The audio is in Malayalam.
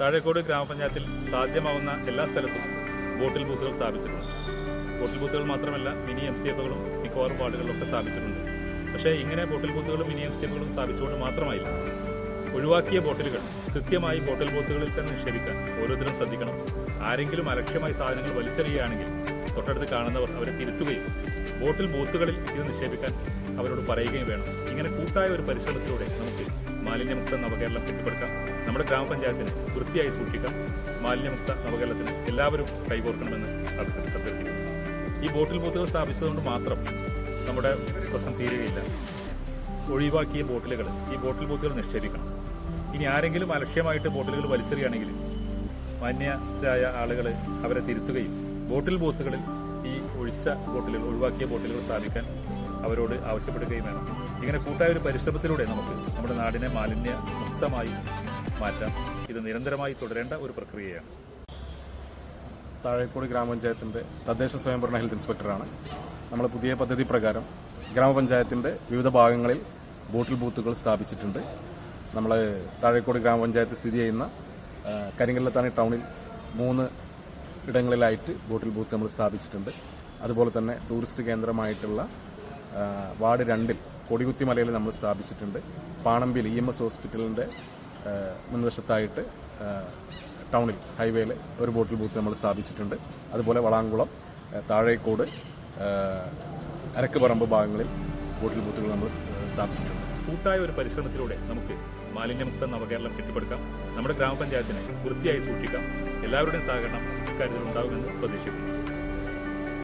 താഴേക്കോട് ഗ്രാമപഞ്ചായത്തിൽ സാധ്യമാവുന്ന എല്ലാ സ്ഥലത്തും ബോട്ടിൽ ബൂത്തുകൾ സ്ഥാപിച്ചിട്ടുണ്ട്. ബോട്ടിൽ ബൂത്തുകൾ മാത്രമല്ല മിനി എം സി എഫുകളും മിക്കവാറും വാർഡുകളിലൊക്കെ സ്ഥാപിച്ചിട്ടുണ്ട്. പക്ഷേ ഇങ്ങനെ ബോട്ടിൽ ബൂത്തുകളും മിനി എം സി എഫുകളും സ്ഥാപിച്ചുകൊണ്ട് മാത്രമായില്ല ഒഴിവാക്കിയ ബോട്ടിലുകൾ കൃത്യമായി ബോട്ടിൽ ബൂത്തുകളിൽ തന്നെ നിക്ഷേപിക്കാൻ ഓരോരുത്തരും ശ്രദ്ധിക്കണം. ആരെങ്കിലും അലക്ഷ്യമായി സാധനങ്ങൾ വലിച്ചെറിയുകയാണെങ്കിൽ തൊട്ടടുത്ത് കാണുന്നവർ അവരെ തിരുത്തുകയും ബോട്ടിൽ ബൂത്തുകളിൽ ഇത് നിക്ഷേപിക്കാൻ അവരോട് പറയുകയും വേണം. ഇങ്ങനെ കൂട്ടായ ഒരു പരിശ്രമത്തിലൂടെ നമുക്ക് മാലിന്യമുക്ത നവകേരളം കെട്ടിപ്പടുക്കാം നമ്മുടെ ഗ്രാമപഞ്ചായത്തിന് വൃത്തിയായി സൂക്ഷിക്കാം. മാലിന്യമുക്ത നവകേരളത്തിന് എല്ലാവരും കൈകോർക്കണമെന്ന് അഭ്യ- അഭ്യർത്ഥിക്കുന്നു. ഈ ബോട്ടിൽ ബൂത്തുകൾ സ്ഥാപിച്ചതുകൊണ്ട് മാത്രം നമ്മുടെ പ്രശ്നം തീരുകയില്ല. ഒഴിവാക്കിയ ബോട്ടിലുകൾ ഈ ബോട്ടിൽ ബൂത്തുകൾ നിക്ഷേപിക്കണം. ഇനി ആരെങ്കിലും അലക്ഷ്യമായിട്ട് ബോട്ടിലുകൾ വലിച്ചെറിയുകയാണെങ്കിൽ മാന്യരായ ആളുകൾ അവരെ തിരുത്തുകയും ബോട്ടിൽ ബൂത്തുകളിൽ ഈ ഒഴിച്ച ബോട്ടിലുകൾ ഒഴിവാക്കിയ ബോട്ടിലുകൾ സ്ഥാപിക്കാൻ അവരോട് ആവശ്യപ്പെടുകയും വേണം. ഇങ്ങനെ കൂട്ടായ ഒരു പരിശ്രമത്തിലൂടെ നമുക്ക് നമ്മുടെ നാടിനെ മാലിന്യ മുക്തമായി മാറ്റാം. ഇത് നിരന്തരമായി തുടരേണ്ട ഒരു പ്രക്രിയയാണ്. താഴേക്കോട് ഗ്രാമപഞ്ചായത്തിന്റെ തദ്ദേശ സ്വയംഭരണ ഹെൽത്ത് ഇൻസ്പെക്ടറാണ്. നമ്മൾ പുതിയ പദ്ധതി പ്രകാരം ഗ്രാമപഞ്ചായത്തിന്റെ വിവിധ ഭാഗങ്ങളിൽ ബോട്ടിൽ ബൂത്തുകൾ സ്ഥാപിച്ചിട്ടുണ്ട്. നമ്മൾ താഴേക്കോട് ഗ്രാമപഞ്ചായത്ത് സ്ഥിതി ചെയ്യുന്ന കരിങ്കല്ലത്താണി ടൗണിൽ മൂന്ന് ഇടങ്ങളിലായിട്ട് ബോട്ടിൽ ബൂത്ത് നമ്മൾ സ്ഥാപിച്ചിട്ടുണ്ട്. അതുപോലെ തന്നെ ടൂറിസ്റ്റ് കേന്ദ്രമായിട്ടുള്ള വാർഡ് രണ്ടിൽ കൊടികുത്തി മലയിൽ നമ്മൾ സ്ഥാപിച്ചിട്ടുണ്ട്. പാണമ്പിൽ ഇ എം എസ് ഹോസ്പിറ്റലിന്റെ മുൻവശത്തായിട്ട് ടൗണിൽ ഹൈവേയിൽ ഒരു ബോട്ടിൽ ബൂത്ത് നമ്മൾ സ്ഥാപിച്ചിട്ടുണ്ട്. അതുപോലെ വളാങ്കുളം താഴേക്കോട് അരക്കുപറമ്പ് ഭാഗങ്ങളിൽ ബോട്ടിൽ ബൂത്തുകൾ നമ്മൾ സ്ഥാപിച്ചിട്ടുണ്ട്. കൂട്ടായ ഒരു പരിശ്രമത്തിലൂടെ നമുക്ക് മാലിന്യമുക്ത നവകേരളം കെട്ടിപ്പടുക്കാം. നമ്മുടെ ഗ്രാമപഞ്ചായത്തിനെ വൃത്തിയായി സൂക്ഷിക്കാം. എല്ലാവരുടെയും സഹകരണം ഇക്കാര്യത്തിൽ ഉണ്ടാകുമെന്ന് പ്രതീക്ഷിക്കുന്നു.